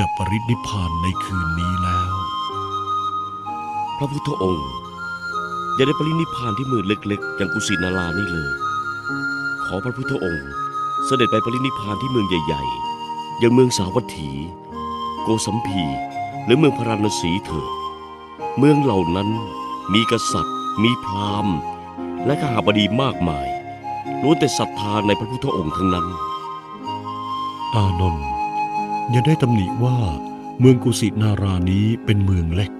จะปรินิพพานในคืนนี้แล้ว พระพุทธองค์อย่าได้ปรินิพพานที่เมืองเล็กๆ อย่างกุสินารานี่เลย ขอพระพุทธองค์ เสด็จไปปรินิพพานที่เมืองใหญ่ๆ อย่างเมืองสาวัตถี โกสัมพีหรือเมืองพาราณสีเถิดเมืองเหล่านั้นมีกษัตริย์ มีพราหมณ์ และข้าหาบดีมากมายล้วนแต่ศรัทธาในพระพุทธองค์ทั้งนั้น อานนท์อ ยังได้ตำหนิว่าเมืองกุสินารานี้เป็นเมืองเล็ก